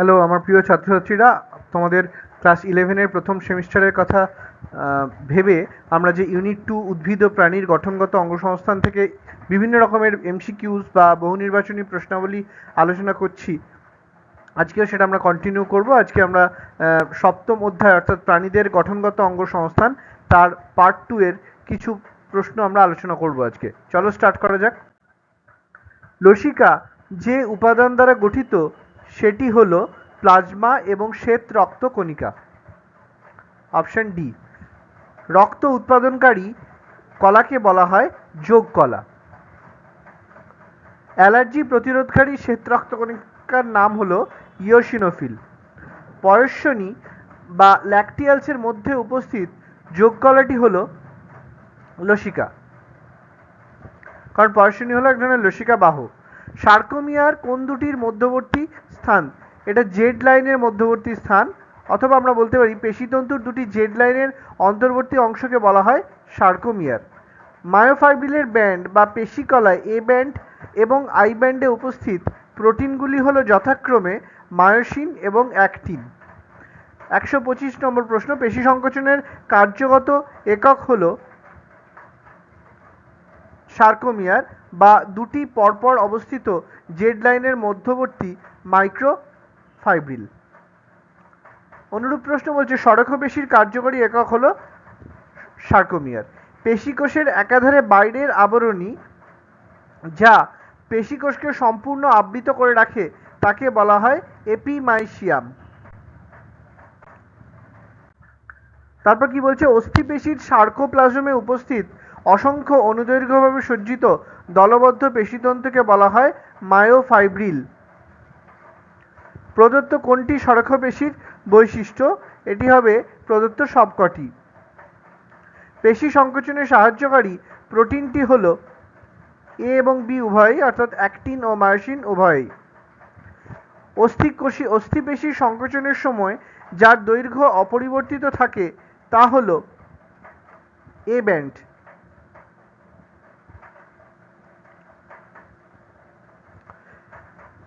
Hello আমার প্রিয় ছাত্রছাত্রীরা, তোমাদের ক্লাস ইলেভেনের প্রথম সেমিস্টারের কথা ভেবে আমরা যে ইউনিট টু উদ্ভিদ ও প্রাণীর গঠনগত অঙ্গসংস্থান থেকে বিভিন্ন রকমের এমসিকিউজ বা বহু নির্বাচনী প্রশ্নাবলী আলোচনা করছি। আজকেও সেটা আমরা কন্টিনিউ করব। আজকে আমরা সপ্তম অধ্যায় অর্থাৎ প্রাণীদের গঠনগত অঙ্গসংস্থান, তার পার্ট টু এর কিছু প্রশ্ন আমরা আলোচনা করব আজকে। চলো স্টার্ট করা যাক। লসিকা, যে উপাদান দ্বারা গঠিত সেটি হলো প্লাজমা এবং শ্বেত রক্ত কণিকা। অপশন ডি রক্ত উৎপাদনকারী কলাকে বলা হয় যোগ কলা। অ্যালার্জি প্রতিরোধকারী শ্বেত রক্তকণিকার নাম হলো ইয়োসিনোফিল। পয়স্বনী বা ল্যাকটিয়ালসের মধ্যে উপস্থিত যোগ কলাটি হলো লসিকা। কারণ পয়স্বনী হলো এক ধরনের লসিকা বাহ। সার্কোমিয়ার কোন দুটির মধ্যবর্তী স্থান? এটা জেড লাইনের মধ্যবর্তী স্থান, অথবা আমরা বলতে পারি পেশিতন্তুর দুটি জেড লাইনের অন্তর্বর্তী অংশকে বলা হয় সার্কোমিয়ার। মায়োফাইব্রিলের ব্যান্ড বা পেশিকলায় এ ব্যান্ড এবং আই ব্যান্ডে উপস্থিত প্রোটিনগুলি হলো যথাক্রমে মায়োসিন এবং অ্যাক্টিন। একশো পঁচিশ নম্বর প্রশ্ন, পেশি সংকোচনের কার্যগত একক হলো সার্কোমিয়ার বা দুটি পরপর অবস্থিত জেড লাইনের মধ্যবর্তী মাইক্রোফাইব্রিল। অনুরূপ প্রশ্ন বলছে সড়কপেশির কার্যকরী একক হল সার্কোমিয়ার। পেশিকোষের একাধারে বাইরের আবরণী যা পেশিকোষকে সম্পূর্ণ আবৃত করে রাখে, তাকে বলা হয় এপিমাইসিয়াম। তারপর কি বলছে, অস্থিপেশির সার্কোপ্লাজমে উপস্থিত অসংখ্য অনুদৈর্ঘ্যভাবে সজ্জিত দলবদ্ধ পেশিতন্তুকে বলা হয় মায়োফাইব্রিল। প্রদত্ত কোনটি সরক্ষপেশির বৈশিষ্ট্য? এটি হবে প্রদত্ত সবকটি। পেশি সংকোচনে সাহায্যকারী প্রোটিনটি হল এ এবং বি উভয়ই, অর্থাৎ অ্যাক্টিন ও মায়োসিন উভয়ই। অস্থিকোষী, অস্থিপেশির সংকোচনের সময় যার দৈর্ঘ্য অপরিবর্তিত থাকে তা হল এ ব্যান্ড।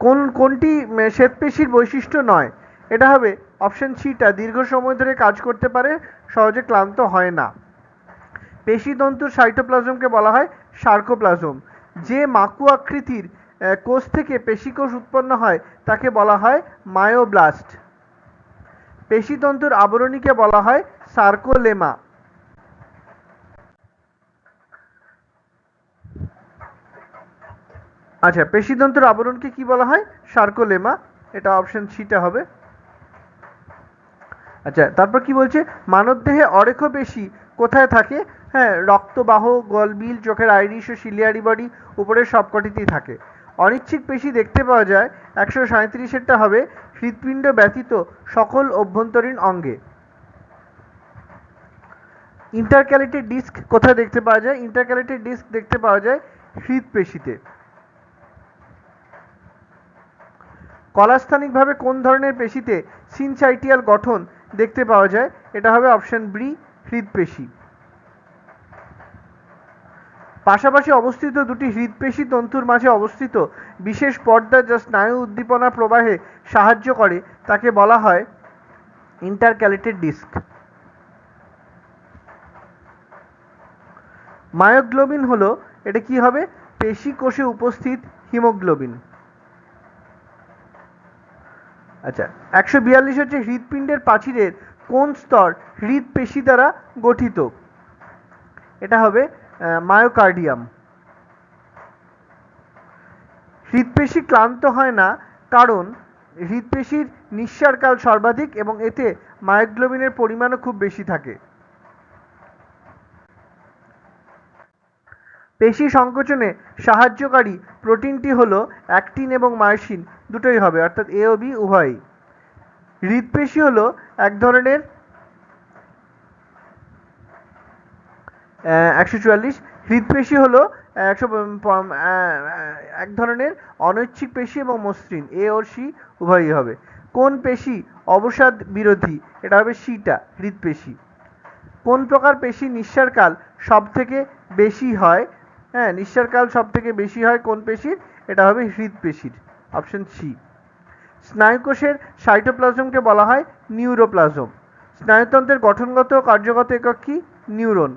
কোন, কোনটি শ্বেতপেশির বৈশিষ্ট্য নয়, এটা হবে অপশন সিটা দীর্ঘ সময় ধরে কাজ করতে পারে, সহজে ক্লান্ত হয় না। পেশিতন্তুর সাইটোপ্লাজমকে বলা হয় সার্কোপ্লাজম। যে মাকু আকৃতির কোষ থেকে পেশিকোষ উৎপন্ন হয়, তাকে বলা হয় মায়োব্লাস্ট। পেশিতন্তুর আবরণীকে বলা হয় সার্কোলেমা। আচ্ছা পেশিতন্ত্রের আবরণকে কি বলা হয়? সার্কোলেমা। এটা অপশন সিটা হবে। আচ্ছা তারপর কি বলছে? মানবদেহে অরেখ পেশি কোথায় থাকে? হ্যাঁ রক্তবাহ, গলবিল, চোখের আইরিশ ও সিলিয়ারি বডি উপরের সবকটিতেই থাকে। অনিচ্ছিক পেশি দেখতে পাওয়া যায়। একশো সাঁত্রিশেরটা হবে হৃৎপিণ্ড ব্যতীত সকল অভ্যন্তরীণ অঙ্গে। ইন্টারক্যালেটেড ডিস্ক কোথায় দেখতে পাওয়া যায়? ইন্টারক্যালেটেড ডিস্ক দেখতে পাওয়া যায় হৃৎপেশিতে কলাস্থানিকভাবে কোন ধরনের পেশিতে সিনসাইটিয়াল গঠন দেখতে পাওয়া যায়? এটা হবে অপশন বি হৃদপেশি পাশাপাশি অবস্থিত দুটি হৃদপেশি তন্তুর মাঝে অবস্থিত বিশেষ পর্দা যা স্নায়ু উদ্দীপনা প্রবাহে সাহায্য করে, তাকে বলা হয় ইন্টারক্যালেটেড ডিস্ক। মায়োগ্লোবিন হলো, এটা কি হবে? পেশি কোষে উপস্থিত হিমোগ্লোবিন। আচ্ছা একশো বিয়াল্লিশ হচ্ছে হৃৎপিণ্ডের প্রাচীরের কোন স্তর হৃদপেশি দ্বারা গঠিত? এটা হবে মায়োকার্ডিয়াম। হৃদপেশি ক্লান্ত হয় না কারণ হৃদপেশির নিঃসারকাল সর্বাধিক এবং এতে মায়োগ্লোবিনের পরিমাণও খুব বেশি থাকে। পেশি সংকোচনে সাহায্যকারী প্রোটিনটি হল অ্যাক্টিন এবং মায়োসিন। দুটোই হবে, অর্থাৎ এ ও বি উভয়ই। হৃদপেশি হলো এক ধরনের একশো চুয়াল্লিশ। হৃদপেশি হলো একশো এক ধরনের অনৈচ্ছিক পেশি এবং মসৃণ। এ ও সি উভয়ই হবে। কোন পেশি অবসাদ বিরোধী? এটা হবে সিটা হৃদপেশি কোন প্রকার পেশি নিঃসারকাল সব থেকে বেশি হয়? হ্যাঁ নিঃসারকাল সব থেকে বেশি হয় কোন পেশির? এটা হবে হৃদপেশির অপশন সি স্নায়ুকোষের সাইটোপ্লাজমকে বলা হয় নিউরোপ্লাজম। স্নায়ুতন্ত্রের গঠনগত কার্যগত একক কি? নিউরন।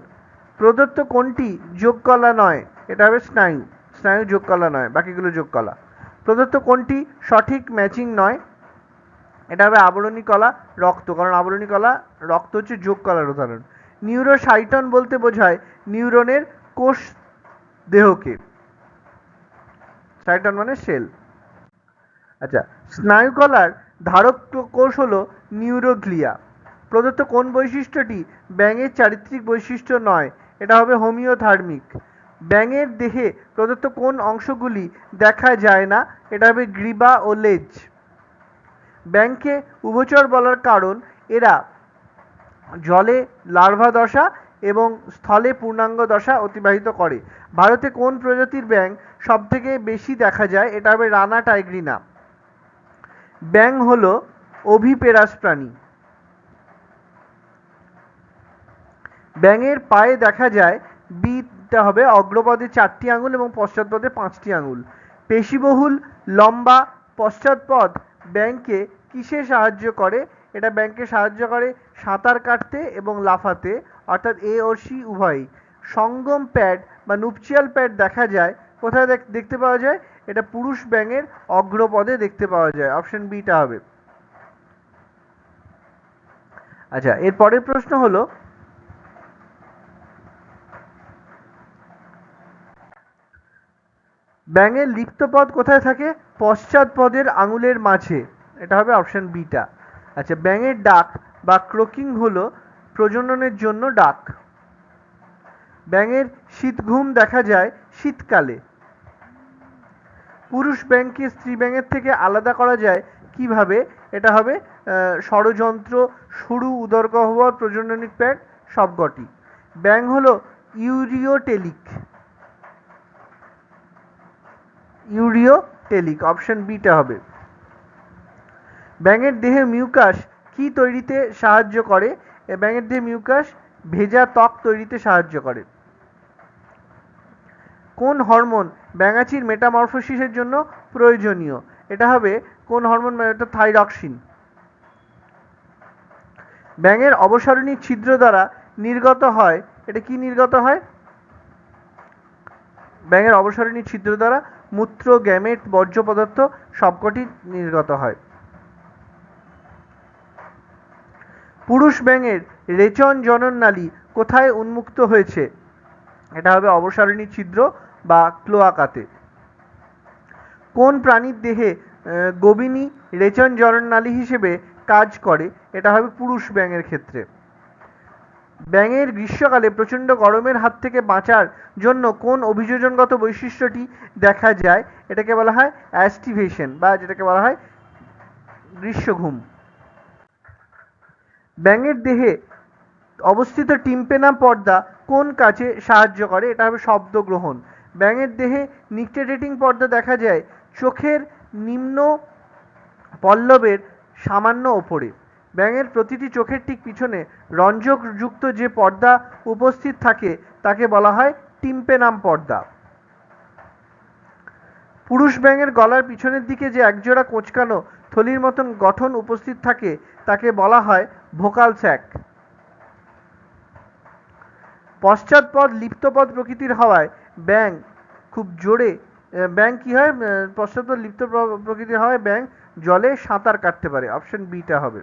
প্রদত্ত কোনটি যোগকলা নয়, এটা হবে স্নায়ু। স্নায়ু যোগকলা নয়, বাকিগুলো যোগকলা। প্রদত্ত কোনটি সঠিক ম্যাচিং নয়, এটা হবে আবরণী কলা, রক্ত। কারণ আবরণী কলা, রক্ত হচ্ছে যোগ কলার উদাহরণ। নিউরোসাইটন বলতে বোঝায় নিউরনের কোষ দেহকে। সাইটন মানে সেল। আচ্ছা স্নায়ুকলার ধারক কোষ হলো নিউরোগ্লিয়া। প্রদত্ত কোন বৈশিষ্ট্যটি ব্যাঙের চারিত্রিক বৈশিষ্ট্য নয়, এটা হবে হোমিওথার্মিক। ব্যাঙের দেহে প্রদত্ত কোন অংশগুলি দেখা যায় না, এটা হবে গ্রীবা ও লেজ। ব্যাংকে উভচর বলার কারণ, এরা জলে লার্ভা দশা এবং স্থলে পূর্ণাঙ্গ দশা অতিবাহিত করে। ভারতে কোন প্রজাতির ব্যাঙ সবথেকে বেশি দেখা যায়, এটা হবে রানা টাইগ্রিনা। ব্যাঙ হল অভিপেরাস প্রাণী। ব্যাঙের পায়ে দেখা যায় বিটা হবে অগ্রপদে চারটি আঙুল এবং পশ্চাৎপদে পাঁচটি আঙুল। পেশিবহুল, লম্বা, পশ্চাৎপদ ব্যাংকে কিসে সাহায্য করে? এটা ব্যাংকে সাহায্য করে সাঁতার কাটতে এবং লাফাতে, অর্থাৎ এ ও সি উভয়ই। সঙ্গম প্যাড বা নুপচিয়াল প্যাড দেখা যায়, কোথায় দেখতে পাওয়া যায়? এটা পুরুষ ব্যাঙের অগ্রপদে দেখতে পাওয়া যায়। অপশন বিটা হবে। আচ্ছা এর পরের প্রশ্ন হলো, ব্যাঙের লিপ্তপদ কোথায় থাকে? পশ্চাৎপদের আঙুলের মাঝে। এটা হবে অপশন বিটা আচ্ছা ব্যাঙের ডাক বা ক্রোকিং হলো প্রজননের জন্য ডাক। ব্যাঙের শীতঘুম দেখা যায় শীতকালে। পুরুষ ব্যাঙকে স্ত্রী ব্যাঙের থেকে আলাদা করা যায়। কীভাবে? এটা হবে ষড়যন্ত্র, সরু উদরগহ্বর, প্রজননিক প্যাড সবকটি ব্যাঙ হলো ইউরিওটেলিক। ইউরিওটেলিক, অপশন বিটা হবে। ব্যাঙের দেহে মিউকাস কি তৈরিতে সাহায্য করে? ব্যাঙের দেহে মিউকাস ভেজা ত্বক তৈরিতে সাহায্য করে। কোন হরমোন ব্যাঙাচির মেটামরফোসিসের জন্য প্রয়োজনীয়? এটা হবে কোন হরমোন মানে এটা থাইরক্সিন। ব্যাঙের অবসরণী ছিদ্র দ্বারা নির্গত হয়, এটা কি নির্গত হয়? ব্যাঙের অবসরণী ছিদ্র দ্বারা মূত্র, গ্যামেট, বর্জ্য পদার্থ সবকটি নির্গত হয়। পুরুষ ব্যাঙের রেচন জনননালী কোথায় উন্মুক্ত হয়েছে? এটা হবে অবসরণী ছিদ্র বা ক্লোয়াকাতে কোন প্রাণীর দেহে গোবিনী রেচন জনননালী হিসেবে কাজ করে, এটা হবে পুরুষ ব্যাঙের ক্ষেত্রে। ব্যাঙের গ্রীষ্মকালে প্রচণ্ড গরমের হাত থেকে বাঁচার জন্য কোন অভিযোজনগত বৈশিষ্ট্যটি দেখা যায়? এটাকে বলা হয় অ্যাস্টিভেশন বা যেটাকে বলা হয় গ্রীষ্মঘুম। ব্যাঙের দেহে অবস্থিত টিম্পেনা পর্দা কোন কাজে সাহায্য করে? এটা হবে শব্দ গ্রহণ ব্যাঙের দেহে নিকটেটেটিং পর্দা দেখা যায়। চোখের নিম্ন পল্লবের সামান্য ওপরে। ব্যাঙের প্রতিটি চোখের ঠিক পিছনে রঞ্জকযুক্ত যে পর্দা উপস্থিত থাকে, তাকে বলা হয় টিম্পেনাম পর্দা। পুরুষ ব্যাঙের গলার পিছনের দিকে যে একজোড়া কোঁচকানো থলির মতন গঠন উপস্থিত থাকে, তাকে বলা হয় ভোকাল স্যাক। পশ্চাৎপদ, লিপ্তপদ প্রকৃতির হওয়ায় ব্যাং খুব জোরে আহ, ব্যাং কি হয়? আহ, পশ্চাৎপদ লিপ্ত প্র- প্রকৃতির হওয়ায় ব্যাং জলে সাঁতার কাটতে পারে। অপশন বিটা হবে।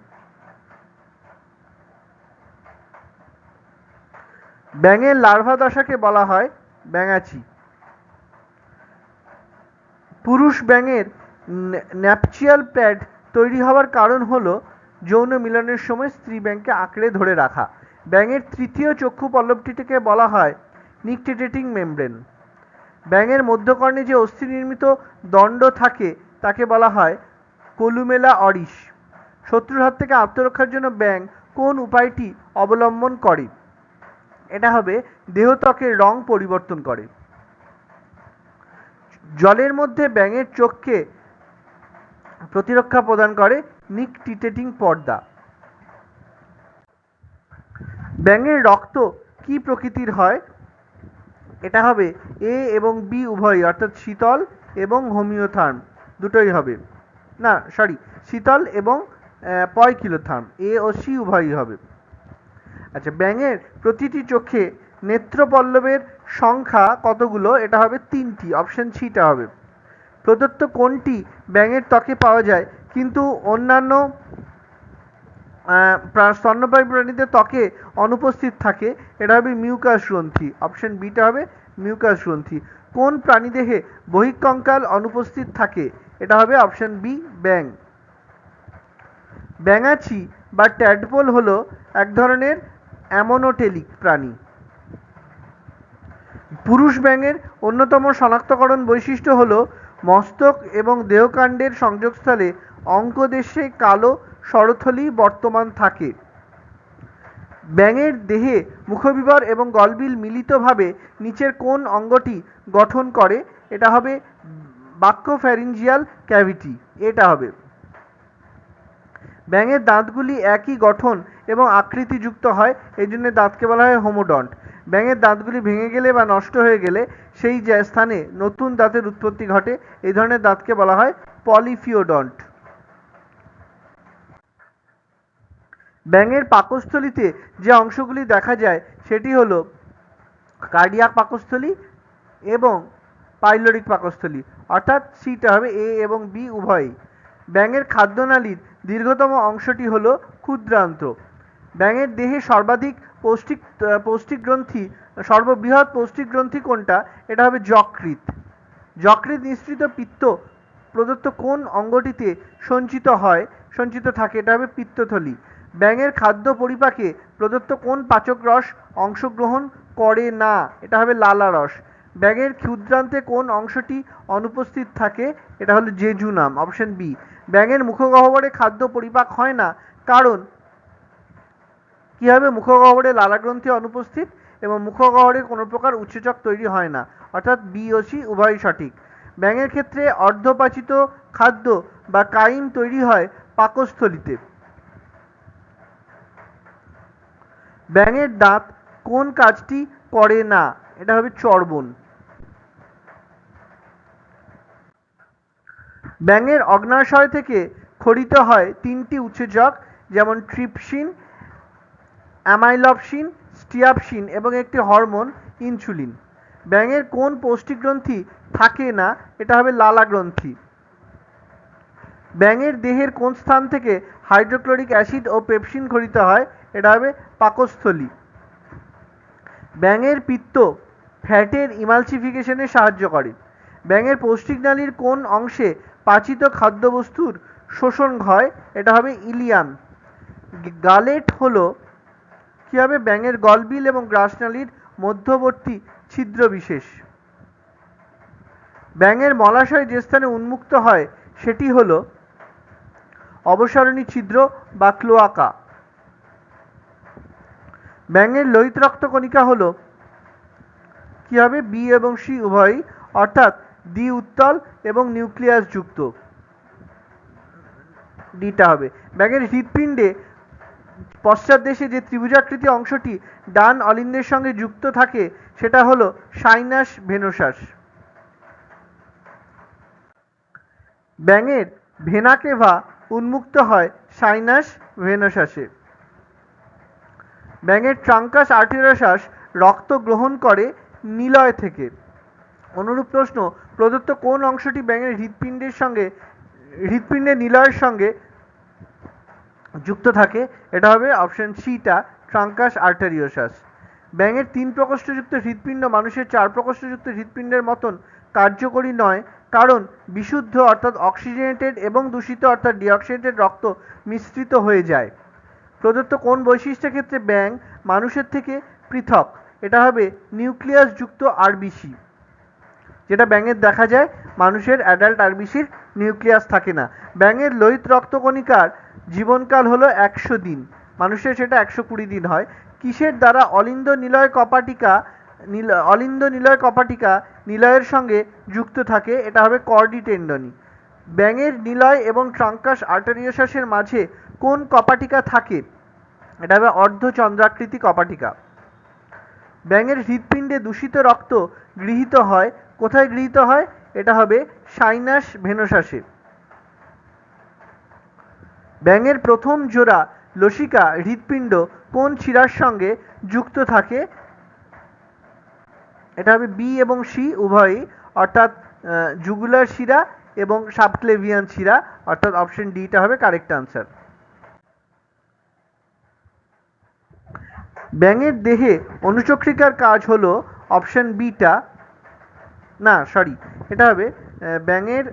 ব্যাঙের লার্ভা দশাকে বলা হয় ব্যাঙাচি। পুরুষ ব্যাঙের ন্যাপচিয়াল প্যাড তৈরি হওয়ার কারণ হলো যৌন মিলনের সময় স্ত্রী ব্যাঙকে আঁকড়ে ধরে রাখা। ব্যাঙের তৃতীয় চক্ষু পল্লবটিকে বলা হয় নিকটেটেটিং মেমব্রেন ব্যাঙের মধ্যকর্ণে যে অস্থি নির্মিত দণ্ড থাকে, তাকে বলা হয় কলুমেলা অরিশ। শত্রুর হাত থেকে আত্মরক্ষার জন্য ব্যাঙ কোন উপায়টি অবলম্বন করে? এটা হবে দেহত্বকের রং পরিবর্তন করে। জলের মধ্যে ব্যাঙের চোখকে প্রতিরক্ষা প্রদান করে নিকটিটেটিং পর্দা। ব্যাঙের রক্ত কি প্রকৃতির হয়? এটা হবে এ এবং বি উভয়ই, অর্থাৎ শীতল এবং হোমিওথার্ম, দুটোই হবে। না সরি শীতল এবং পয় কিলোথার্ম এ ও সি উভয়ই হবে। আচ্ছা ব্যাঙের প্রতিটি চোখে নেত্রপল্লবের সংখ্যা কতগুলো? এটা হবে তিনটি অপশন সিটা হবে। প্রদত্ত কোনটি ব্যাঙের ত্বকে পাওয়া যায়? কিন্তু অন্যান্য স্তন্যপায়ী প্রাণীদের ত্বকে অনুপস্থিত থাকে। এটা হবে মিউকাস গ্রন্থি। অপশন বিটা হবে মিউকাস গ্রন্থি। কোন প্রাণী প্রাণীদেহে বহিঃকঙ্কাল অনুপস্থিত থাকে? এটা হবে অপশন বি ব্যাং ব্যাঙাচি বা ট্যাডপোল হলো এক ধরনের অ্যামোনোটেলিক প্রাণী। পুরুষ ব্যাঙের অন্যতম শনাক্তকরণ বৈশিষ্ট্য হল মস্তক এবং দেহকাণ্ডের সংযোগস্থলে অঙ্কদেশে কালো শরথলি বর্তমান থাকে। ব্যাঙের দেহে মুখবিবর এবং গলবিল মিলিতভাবে নিচের কোন অঙ্গটি গঠন করে। এটা হবে বাক্যোফ্যারিঞ্জিয়াল ক্যাভিটি। এটা হবে। ব্যাঙের দাঁতগুলি একই গঠন এবং আকৃতিযুক্ত হয় এই জন্য দাঁতকে বলা হয় হোমোডন্ট। ব্যাঙের দাঁতগুলি ভেঙে গেলে বা নষ্ট হয়ে গেলে সেই স্থানে নতুন দাঁতের উৎপত্তি ঘটে, এই ধরনের দাঁতকে বলা হয় পলিফিওডন্ট। ব্যাঙের পাকস্থলিতে যে অংশগুলি দেখা যায়, সেটি হলো কার্ডিয়াক পাকস্থলী এবং পাইলোরিক পাকস্থলী। অর্থাৎ সিটা হবে এ এবং বি উভয়ই। ব্যাঙের খাদ্যনালীর দীর্ঘতম অংশটি হলো ক্ষুদ্রান্ত্র। ব্যাঙের দেহে সর্বাধিক পৌষ্টিক পৌষ্টিক গ্রন্থি সর্ববৃহৎ পৌষ্টিক গ্রন্থি কোনটা? এটা হবে যকৃত যকৃৎ নিঃসৃত পিত্ত প্রদত্ত কোন অঙ্গটিতে সঞ্চিত হয়? সঞ্চিত থাকে, এটা হবে পিত্তথলি। ব্যাঙের খাদ্য পরিপাকে প্রদত্ত কোন পাচক রস অংশগ্রহণ করে না? এটা হবে লালা রস। ব্যাঙের ক্ষুদ্রান্তে কোন অংশটি অনুপস্থিত থাকে? এটা হলো জেজু নাম, অপশন বি। ব্যাঙের মুখগহ্বরে খাদ্য পরিপাক হয় না, কারণ কি হবে? মুখগহ্বরে লালাগ্রন্থি অনুপস্থিত এবং মুখগহ্বরে কোনো প্রকার উৎসেচক তৈরি হয় না। অর্থাৎ বি ও সি উভয়ই সঠিক। ব্যাঙের ক্ষেত্রে অর্ধপাচিত খাদ্য বা কাইম তৈরি হয় পাকস্থলিতে। ব্যাঙের দাঁত কোন কাজটি করে না? এটা হবে চর্বণ। ব্যাঙের অগ্নাশয় থেকে খরিত হয় তিনটি উৎসেচক, যেমন ট্রিপসিন, অ্যামাইলপসিন, স্টিয়াপসিন এবং একটি হরমোন, ইনসুলিন। ব্যাঙের কোন পৌষ্টিক গ্রন্থি থাকে না, এটা হবে লালা গ্রন্থি ব্যাঙের দেহের কোন স্থান থেকে হাইড্রোক্লোরিক অ্যাসিড ও পেপসিন খরিত হয় এটা হবে পাকস্থলী। ব্যাঙের পিত্ত ফ্যাটের ইমালসিফিকেশনে সাহায্য করে। ব্যাঙের পৌষ্টিক নালীর কোন অংশে পাচিত খাদ্যবস্তুর শোষণ হয় এটা হবে ইলিয়াম। গালেট হলো কি হবে ব্যাঙের গলবিল এবং গ্রাসনালীর মধ্যবর্তী ছিদ্র বিশেষ ব্যাঙের মলাশয় যে স্থানে উন্মুক্ত হয়, সেটি হলো অবসরণী ছিদ্র বা ক্লোয়াকা। ব্যাঙের লোহিত রক্তকণিকা হলো। কি হবে বি এবং সি উভয়ই, অর্থাৎ দ্বি উত্তল এবং নিউক্লিয়াস যুক্ত? ডিটা হবে। ব্যাঙের হৃৎপিণ্ডে পশ্চাৎ দেশে যে ত্রিভুজাকৃতি অংশটি ডান অলিন্দের সঙ্গে যুক্ত থাকে, সেটা হলো সাইনাস ভেনোসাস। ব্যাঙের ভেনাকেভা উন্মুক্ত হয় সাইনাস ভেনোসাসে। ব্যাঙের ট্রাঙ্কাস আর্টেরিয়াসাস রক্ত গ্রহণ করে নিলয় থেকে। অনুরূপ প্রশ্ন, প্রদত্ত কোন অংশটি ব্যাঙের হৃৎপিণ্ডের সঙ্গে, হৃৎপিণ্ডের নিলয়ের সঙ্গে যুক্ত থাকে? এটা হবে অপশন সিটা ট্রাঙ্কাস আর্টারিওসাস। ব্যাঙের তিন প্রকোষ্ঠযুক্ত হৃৎপিণ্ড মানুষের চার প্রকোষ্ঠযুক্ত হৃৎপিণ্ডের মতন কার্যকরী নয়, কারণ বিশুদ্ধ অর্থাৎ অক্সিজেনেটেড এবং দূষিত অর্থাৎ ডিঅক্সিজেনেটেড রক্ত মিশ্রিত হয়ে যায়। প্রদত্ত কোন বৈশিষ্ট্যের ক্ষেত্রে ব্যাঙ মানুষের থেকে পৃথক? এটা হবে নিউক্লিয়াস যুক্ত আরবিসি যেটা ব্যাঙের দেখা যায় মানুষের অ্যাডাল্ট আরবিসির নিউক্লিয়াস থাকে না। ব্যাঙের লোহিত রক্তকণিকার জীবনকাল হলো একশো দিন। মানুষের সেটা একশো কুড়ি দিন হয়। কিসের দ্বারা অলিন্দ নিলয় কপাটিকা নীল অলিন্দ নিলয় কপাটিকা নিলয়ের সঙ্গে যুক্ত থাকে? এটা হবে কর্ডি টেন্ডনি ব্যাঙের নিলয় এবং ট্রাঙ্কাস আর্টারিওসাসের মাঝে কোন কপাটিকা থাকে? এটা হবে অর্ধচন্দ্রাকৃতি কপাটিকা। ব্যাঙের হৃৎপিণ্ডে দূষিত রক্ত গৃহীত হয়। কোথায় গৃহীত হয়? এটা হবে সাইনাস ভেনোসাসে। ব্যাঙের প্রথম জোড়া লসিকা হৃৎপিণ্ড কোন শিরার সঙ্গে যুক্ত থাকে? এটা হবে বি এবং সি, উভয়ই, অর্থাৎ জুগুলার শিরা এবং সাবক্লেভিয়ান শিরা, অর্থাৎ অপশন ডিটা হবে কারেক্ট আনসার ব্যাঙের দেহে অনুচক্রিকার কাজ হলো অপশন বিটা না সরি এটা হবে ব্যাঙের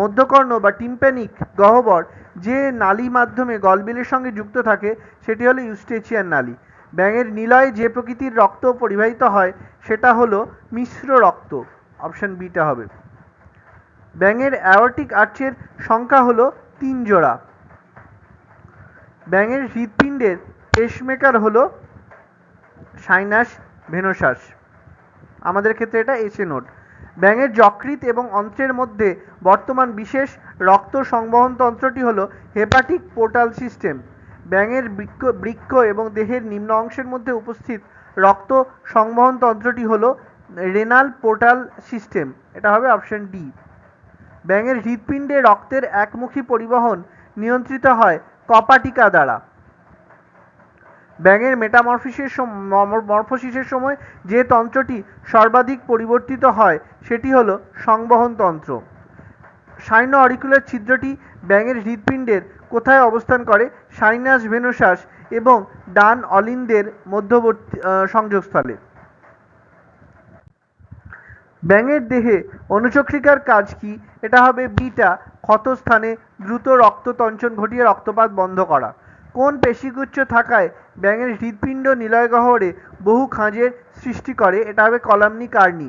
মধ্যকর্ণ বা টিম্প্যানিক গহ্বর যে নালী মাধ্যমে গলবিলের সঙ্গে যুক্ত থাকে, সেটি হলো ইউস্টেচিয়ান নালী। ব্যাঙের নিলয়ে যে প্রকৃতির রক্ত পরিবাহিত হয়, সেটা হলো মিশ্র রক্ত, অপশন বিটা হবে। ব্যাঙের অ্যাওর্টিক আর্চের সংখ্যা হলো তিন জোড়া। ব্যাঙের হৃৎপিণ্ডের পেসমেকার হলো সাইনাস ভেনোসাস। আমাদের ক্ষেত্রে এটা এসে নোট। ব্যাঙের যকৃত এবং অন্ত্রের মধ্যে বর্তমান বিশেষ রক্ত সংবহন তন্ত্রটি হল হেপাটিক পোর্টাল সিস্টেম। ব্যাঙের বৃক্ষ বৃক্ক এবং দেহের নিম্ন অংশের মধ্যে উপস্থিত রক্ত সংবহন তন্ত্রটি হল রেনাল পোর্টাল সিস্টেম। এটা হবে অপশন ডি। ব্যাঙের হৃৎপিণ্ডে রক্তের একমুখী পরিবহন নিয়ন্ত্রিত হয় কপাটিকা দ্বারা। ব্যাঙের মেটামরফিসের মরফোসিসের সময় যে তন্ত্রটি সর্বাধিক পরিবর্তিত হয়, সেটি হল সংবহন তন্ত্র। সাইনো অরিকুলার ছিদ্রটি ব্যাঙের হৃৎপিণ্ডের কোথায় অবস্থান করে, সাইনাস ভেনোসাস এবং ডান অলিন্দের মধ্যবর্তী সংযোগস্থলে। ব্যাঙের দেহে অনুচক্রিকার কাজ কি? এটা হবে বিটা, ক্ষতস্থানে দ্রুত রক্ততঞ্চন ঘটিয়ে রক্তপাত বন্ধ করা। কোন পেশিগুচ্ছ থাকায় ব্যাঙের হৃৎপিণ্ড নিলয় গহ্বরে বহু খাঁজের সৃষ্টি করে? এটা হবে কলামনি কার্নি।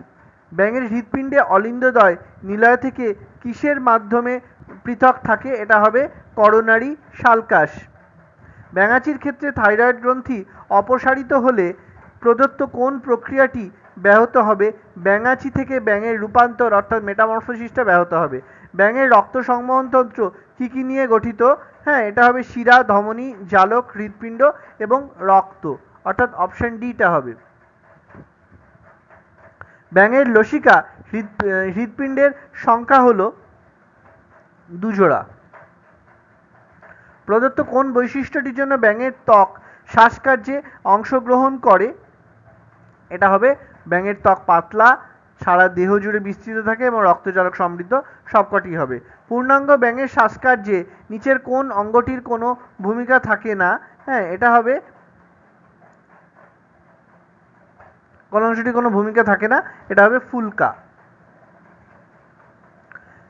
ব্যাঙের হৃৎপিণ্ডে অলিন্দদয় নিলয় থেকে কিসের মাধ্যমে পৃথক থাকে? এটা হবে করোনারি শালকাস ব্যাঙাচির ক্ষেত্রে থাইরয়েড গ্রন্থি অপসারিত হলে প্রদত্ত কোন প্রক্রিয়াটি ব্যাহত হবে। ব্যাঙাচি থেকে ব্যাঙের রূপান্তর অর্থাৎ মেটামরফোসিসটা ব্যাহত হবে। ব্যাঙের রক্ত সংবহন তন্ত্র কী কী নিয়ে গঠিত? হ্যাঁ এটা হবে শিরা, ধমনী, জালক, হৃৎপিণ্ড এবং রক্ত। অর্থাৎ অপশন ডিটা হবে। ব্যাঙের লসিকা হৃদ হৃৎপিণ্ডের সংখ্যা হলো দুজোড়া প্রদত্ত কোন বৈশিষ্ট্যটির জন্য ব্যাঙের ত্বক শ্বাসকার্যে অংশগ্রহণ করে? এটা হবে ব্যাঙের ত্বক পাতলা, সারা দেহ জুড়ে বিস্তৃত থাকে এবং রক্তচালক সমৃদ্ধ, সবকটি হবে। পূর্ণাঙ্গ ব্যাঙের শ্বাসকার্যে নিচের কোন অঙ্গটির কোনো ভূমিকা থাকে না? হ্যাঁ এটা হবে। কোন অংশটি কোনো ভূমিকা থাকে না, এটা হবে ফুলকা।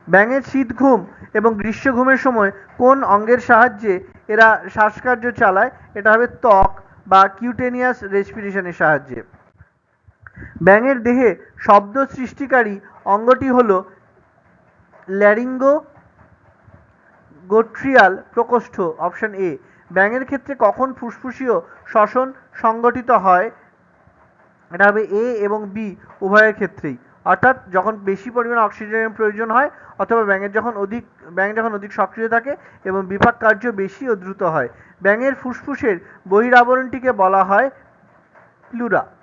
ব্যাঙের শীত ঘুম এবং গ্রীষ্ম ঘুমের সময় কোন অঙ্গের সাহায্যে এরা শ্বাসকার্য চালায়? এটা হবে ত্বক বা কিউটেনিয়াস রেসপিরেশনের সাহায্যে। ব্যাঙের দেহে শব্দ সৃষ্টিকারী অঙ্গটি হল ল্যারিঙ্গো গোট্রিয়াল প্রকোষ্ঠ, অপশন এ। ব্যাঙের ক্ষেত্রে কখন ফুসফুসীয় শ্বসন সংগঠিত হয়? এটা হবে এ এবং বি, উভয়ের ক্ষেত্রেই। অর্থাৎ যখন বেশি পরিমাণ অক্সিজেনের প্রয়োজন হয়, অথবা ব্যাঙের যখন অধিক, ব্যাঙ যখন অধিক সক্রিয় থাকে এবং বিপাক কার্য বেশি ও দ্রুত হয়। ব্যাঙের ফুসফুসের বহিরাবরণটিকে বলা হয় প্লুরা।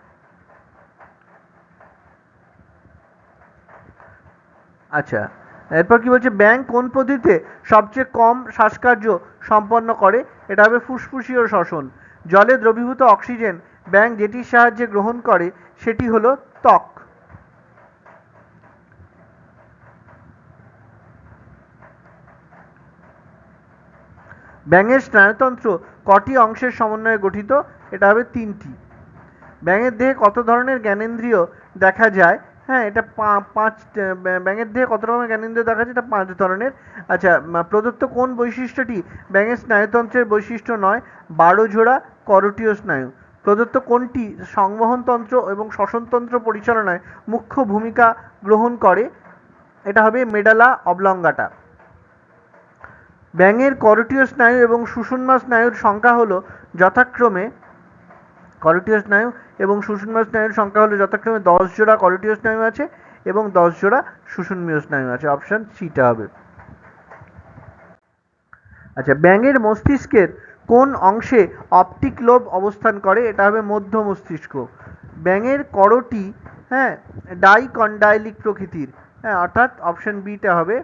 আচ্ছা। এরপর কি বলছে ব্যাঙ কোন পদ্ধতিতে সবচেয়ে কম শ্বাসকার্য সম্পন্ন করে? এটা হবে ফুসফুসীয় শ্বসন। জলে দ্রবীভূত অক্সিজেন ব্যাঙ যেটির সাহায্যে গ্রহণ করে, সেটি হলো ত্বক। ব্যাঙের স্নায়ুতন্ত্র কটি অংশের সমন্বয়ে গঠিত? এটা হবে তিনটি। ব্যাঙের দেহে কত ধরনের জ্ঞানেন্দ্রিয় দেখা যায়? হ্যাঁ এটা পাঁচ ব্য- ব্যাঙের দেহে কত রকমের জ্ঞানেন্দ্রিয় দেখা যায় এটা পাঁচ ধরনের। আচ্ছা প্রদত্ত কোন বৈশিষ্ট্যটি ব্যাঙের স্নায়ুতন্ত্রের বৈশিষ্ট্য নয়? বারো জোড়া করটীয় স্নায়ু। প্রদত্ত কোনটি সংবহনতন্ত্র এবং শ্বসনতন্ত্র পরিচালনায় মুখ্য ভূমিকা গ্রহণ করে? এটা হবে মেডালা অবলঙ্গাটা। ব্যাঙের করটীয় স্নায়ু এবং সুষুম্না স্নায়ুর সংখ্যা হলো যথাক্রমে করটীয় স্নায়ু এবং সুষুম্না স্নায়ুর সংখ্যা হলো যথাক্রমে দশ জোড়া করটীয় স্নায়ু আছে এবং দশ জোড়া সুষুম্নীয় স্নায়ু আছে। অপশান সিটা হবে। আচ্ছা ব্যাঙের মস্তিষ্কের কোন অংশে অপটিক লোব অবস্থান করে? এটা হবে মধ্য মস্তিষ্ক। ব্যাঙের করটি হ্যাঁ ডাইকন্ডাইলিক প্রকৃতির। হ্যাঁ অর্থাৎ অপশন বিটা হবে।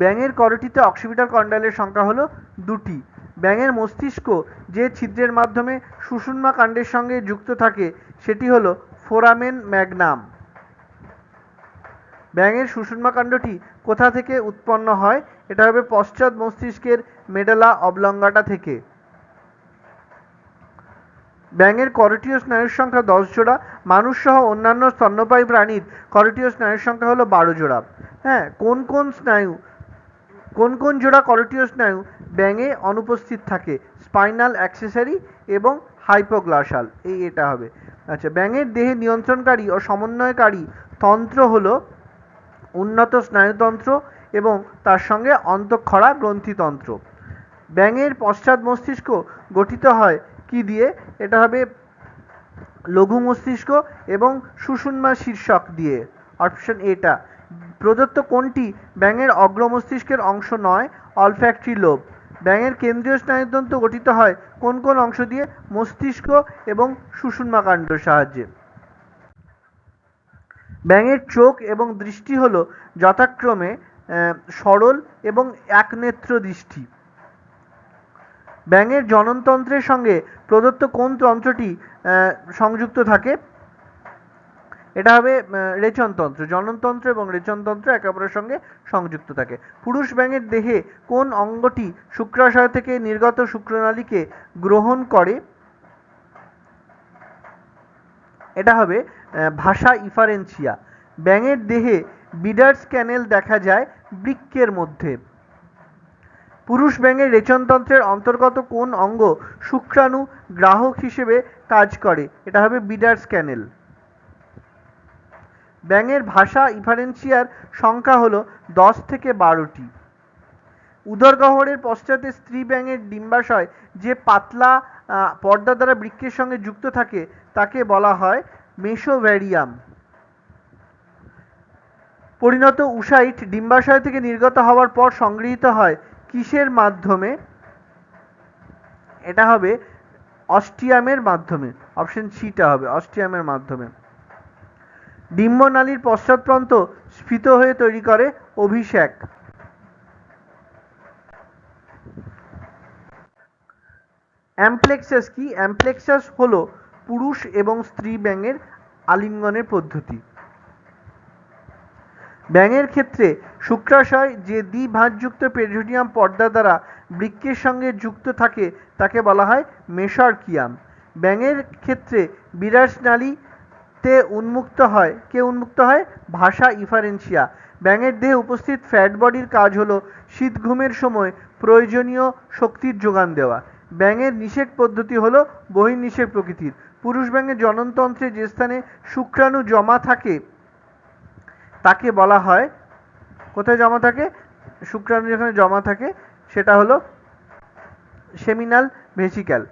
ব্যাঙের করটিতে অক্সিপিটাল কন্ডাইলের সংখ্যা হলো দুটি। ব্যাঙের মস্তিষ্ক যে ছিদ্রের মাধ্যমে সুষুম্না কাণ্ডের সঙ্গে যুক্ত থাকে, সেটি হলো ফোরামেন ম্যাগনাম। ব্যাঙের সুষুম্না কাণ্ডটি কোথা থেকে উৎপন্ন হয়, এটা হবে পশ্চাৎ মস্তিষ্কের মেডালা অবলঙ্গাটা থেকে। ব্যাঙের করটীয় স্নায়ুর সংখ্যা দশ জোড়া, মানুষ সহ অন্যান্য স্তন্যপায়ী প্রাণীর করটীয় স্নায়ুর সংখ্যা হলো বারো জোড়া। হ্যাঁ কোন কোন স্নায়ু কোন কোন জোড়া করটীয় স্নায়ু ব্যাঙে অনুপস্থিত থাকে? স্পাইনাল অ্যাক্সেসরি এবং হাইপোগ্লাসাল এই এটা হবে। আচ্ছা ব্যাঙের দেহে নিয়ন্ত্রণকারী ও সমন্বয়কারী তন্ত্র হলো উন্নত স্নায়ুতন্ত্র এবং তার সঙ্গে অন্তঃক্ষরা গ্রন্থিতন্ত্র। ব্যাঙের পশ্চাৎ মস্তিষ্ক গঠিত হয় কি দিয়ে? এটা হবে লঘু মস্তিষ্ক এবং সুষুম্না শীর্ষক দিয়ে। অপশন এটা প্রদত্ত কোনটি ব্যাঙের অগ্রমস্তিষ্কের অংশ নয় অলফ্যাক্টরি লোব ব্যাঙের কেন্দ্রীয় স্নায়ুতন্ত্র গঠিত হয় কোন কোন অংশ দিয়ে? মস্তিষ্ক এবং সুষুম্নাকাণ্ডের সাহায্যে। ব্যাঙের চোখ এবং দৃষ্টি হলো যথাক্রমে সরল এবং একনেত্র দৃষ্টি। ব্যাঙের জননতন্ত্রের সঙ্গে প্রদত্ত কোন তন্ত্রটি সংযুক্ত থাকে? এটা হবে রেচনতন্ত্র। জননতন্ত্র এবং রেচনতন্ত্র একে অপরের সঙ্গে সংযুক্ত থাকে। পুরুষ ব্যাঙের দেহে কোন অঙ্গটি শুক্রাশয় থেকে নির্গত শুক্রনালীকে গ্রহণ করে? এটা হবে ভাষা ইফারেন্সিয়া। ব্যাঙের দেহে বিডার্স ক্যানেল দেখা যায় বৃক্কের মধ্যে। পুরুষ ব্যাঙের রেচনতন্ত্রের অন্তর্গত কোন অঙ্গ শুক্রাণু গ্রাহক হিসেবে কাজ করে? এটা হবে বিডার্স ক্যানেল। ব্যাঙের ভাষা ইফারেন্সিয়ার সংখ্যা হলো দশ থেকে বারোটি। উদরগহ্বরের পশ্চাতে স্ত্রী ব্যাঙের ডিম্বাশয় যে পাতলা পর্দা দ্বারা বৃক্ষের সঙ্গে যুক্ত থাকে, তাকে বলা হয় মেসোভ্যারিয়াম। পরিণত উসাইট ডিম্বাশয় থেকে নির্গত হওয়ার পর সংগৃহীত হয় কিসের মাধ্যমে? এটা হবে অস্টিয়ামের মাধ্যমে, অপশন সিটা হবে অস্টিয়ামের মাধ্যমে। ডিম্বনালীর পশ্চাৎপ্রান্ত স্ফীত হয়ে তৈরি করে অভিষেক। অ্যামপ্লেক্সাস কি? অ্যামপ্লেক্সাস হল পুরুষ এবং স্ত্রী ব্যাঙের আলিঙ্গনের পদ্ধতি। ব্যাঙের ক্ষেত্রে শুক্রাশয় যে দ্বিভাঁজযুক্ত পেরিডিয়াম পর্দা দ্বারা বৃক্কের সঙ্গে যুক্ত থাকে, তাকে বলা হয় মেসার্কিয়াম। ব্যাঙের ক্ষেত্রে বিরাট নালীতে উন্মুক্ত হয়। কে উন্মুক্ত হয়? ভাষা ইফারেন্সিয়া ব্যাঙের দেহে উপস্থিত ফ্যাট বডির কাজ হলো শীত ঘুমের সময় প্রয়োজনীয় শক্তির যোগান দেওয়া। ব্যাঙের নিষেক পদ্ধতি হলো বহির্নিষেক প্রকৃতির। পুরুষ ব্যাঙের জননতন্ত্রে যে স্থানে শুক্রাণু জমা থাকে, তাকে বলা হয়, কোথায় জমা থাকে? শুক্রাণু যেখানে জমা থাকে, সেটা হলো সেমিনাল ভেসিক্যাল।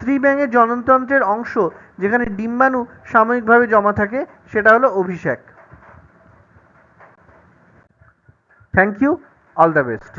স্ত্রী ব্যাঙের জননতন্ত্রের অংশ, যেখানে ডিম্বাণু সাময়িকভাবে জমা থাকে, সেটা হলো Abhishek. Thank you all the best